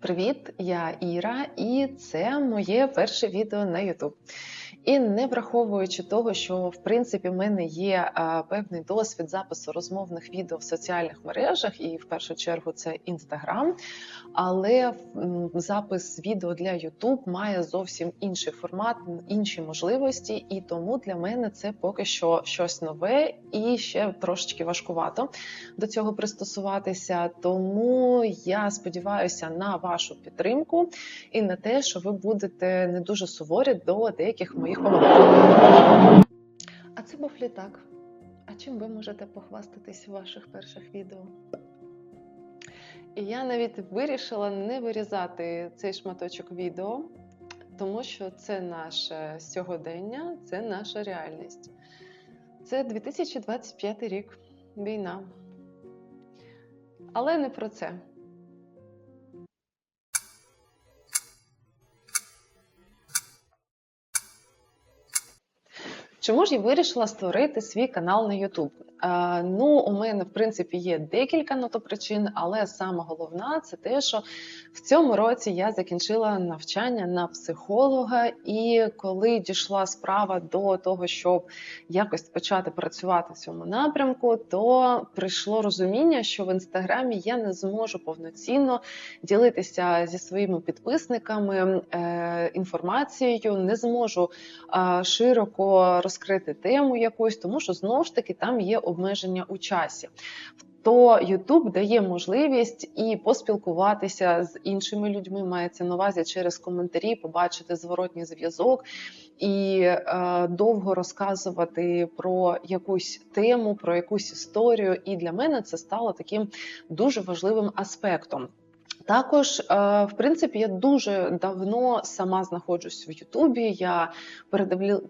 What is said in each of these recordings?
Привіт, я Іра, і це моє перше відео на YouTube. І не враховуючи того, що в принципі в мене є певний досвід запису розмовних відео в соціальних мережах, і в першу чергу це Instagram, але запис відео для YouTube має зовсім інший формат, інші можливості, і тому для мене це поки що щось нове і ще трошечки важкувато до цього пристосуватися. Тому я сподіваюся на вашу підтримку і на те, що ви будете не дуже суворі до деяких моїх помилок. А це був літак. А чим ви можете похвастатись у ваших перших відео? І я навіть вирішила не вирізати цей шматочок відео, тому що це наше сьогодення, це наша реальність. Це 2025 рік, війна. Але не про це. Чому ж я вирішила створити свій канал на YouTube? Е, ну, у мене, в принципі, є декілька на то причин, але саме головна це те, що в цьому році я закінчила навчання на психолога, і коли дійшла справа до того, щоб якось почати працювати в цьому напрямку, то прийшло розуміння, що в інстаграмі я не зможу повноцінно ділитися зі своїми підписниками е, інформацією, не зможу е, широко розкрити тему якусь, тому що знову ж таки там є обмеження у часі. То YouTube дає можливість і поспілкуватися з іншими людьми, мається на увазі через коментарі, побачити зворотній зв'язок і е, довго розказувати про якусь тему, про якусь історію. І для мене це стало таким дуже важливим аспектом. Також, е, в принципі, я дуже давно сама знаходжусь в Ютубі. Я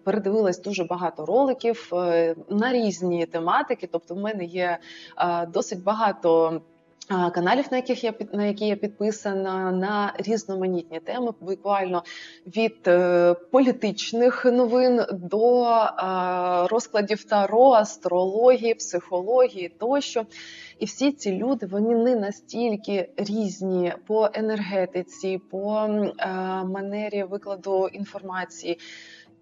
передивилась дуже багато роликів е, на різні тематики. Тобто, в мене є е, досить багато. Каналів, на яких я на які я підписана на різноманітні теми, буквально від е, політичних новин до е, розкладів таро, астрології, психології тощо. І всі ці люди вони не настільки різні по енергетиці, по е, манері викладу інформації.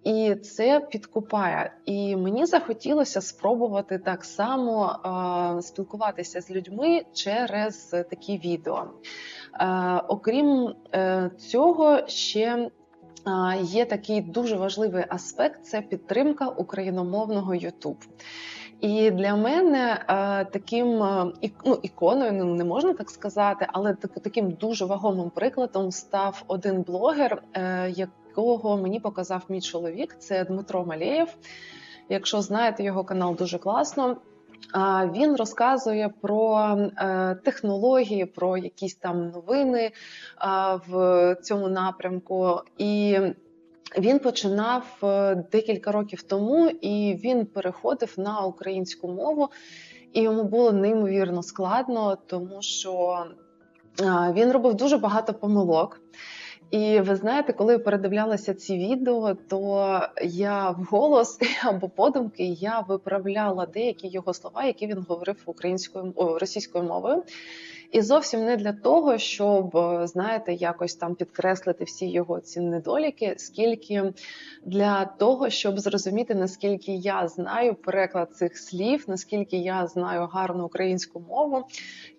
І це підкупає. І мені захотілося спробувати так само е, спілкуватися з людьми через такі відео. Е, окрім е, цього, ще є такий дуже важливий аспект це підтримка україномовного YouTube. І для мене таким ну, іконою ну, не можна так сказати, але таким дуже вагомим прикладом став один блогер, е, якого мені показав мій чоловік. Це Дмитро Малєєв. Якщо знаєте його канал, дуже класно. Він розказує про технології, про якісь там новини в цьому напрямку. І він починав е, декілька років тому, і він переходив на українську мову, і йому було неймовірно складно, тому що він робив дуже багато помилок. І ви знаєте, коли я передивлялася ці відео, то я вголос або подумки я виправляла деякі його слова, які він говорив українською російською мовою. І зовсім не для того, щоб знаєте, якось там підкреслити всі його ці недоліки, скільки для того, щоб зрозуміти наскільки я знаю переклад цих слів, наскільки я знаю гарну українську мову,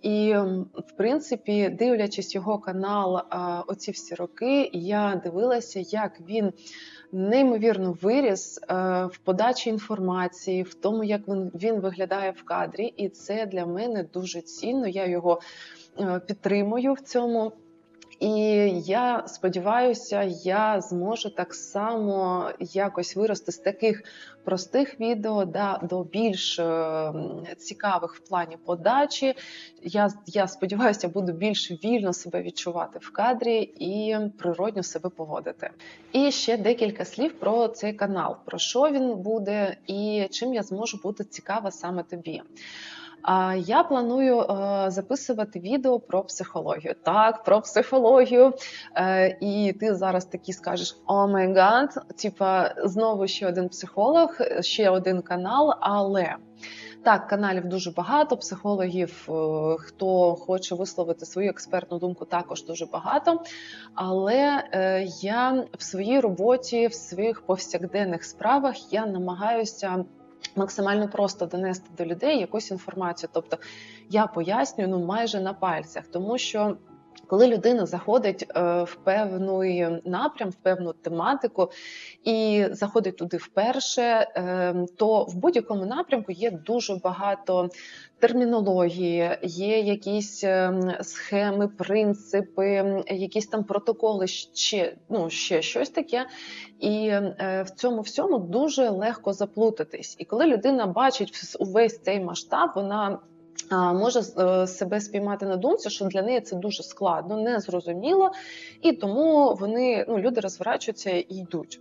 і в принципі, дивлячись його канал, оці всі роки, я дивилася, як він неймовірно виріс е, в подачі інформації, в тому, як він, він виглядає в кадрі, і це для мене дуже цінно. Я його е, підтримую в цьому. І я сподіваюся, я зможу так само якось вирости з таких простих відео да, до більш е, цікавих в плані подачі. Я я сподіваюся, буду більш вільно себе відчувати в кадрі і природньо себе поводити. І ще декілька слів про цей канал: про що він буде і чим я зможу бути цікава саме тобі. Я планую е, записувати відео про психологію. Так, про психологію. Е, і ти зараз такі скажеш: О май гад, типа знову ще один психолог, ще один канал, але. Так, каналів дуже багато, психологів, е, хто хоче висловити свою експертну думку, також дуже багато. Але я в своїй роботі, в своїх повсякденних справах я намагаюся. Максимально просто донести до людей якусь інформацію. Тобто я пояснюю ну майже на пальцях, тому що коли людина заходить е, в певний напрям, в певну тематику і заходить туди вперше, е, то в будь-якому напрямку є дуже багато термінології, є якісь е, схеми, принципи, якісь там протоколи, ще ну ще щось таке. І в цьому всьому дуже легко заплутатись. І коли людина бачить увесь цей масштаб, вона може е, себе спіймати на думці, що для неї це дуже складно, незрозуміло, і тому вони ну люди розворачуються і йдуть.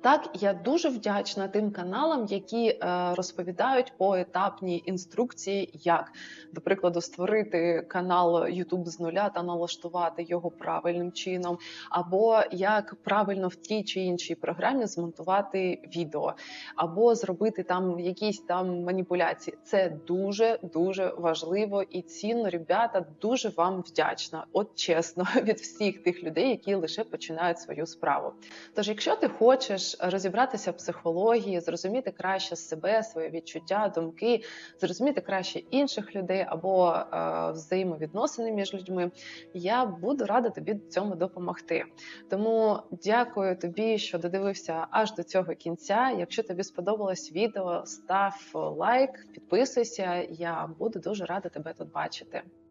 Так, я дуже вдячна тим каналам, які е, розповідають поетапні інструкції, як, до прикладу, створити канал YouTube з нуля та налаштувати його правильним чином, або як правильно в тій чи іншій програмі змонтувати відео, або зробити там якісь там маніпуляції. Це дуже дуже важливо і цінно, ребята. Дуже вам вдячна. От чесно, від всіх тих людей, які лише починають свою справу. Тож, якщо ти хочеш розібратися в психології, зрозуміти краще себе, своє відчуття, думки, зрозуміти краще інших людей або е, взаємовідносини між людьми, я буду рада тобі цьому допомогти. Тому дякую тобі, що додивився аж до цього кінця. Якщо тобі сподобалось відео, став лайк, підписуйся. Я буду дуже рада тебе тут бачити.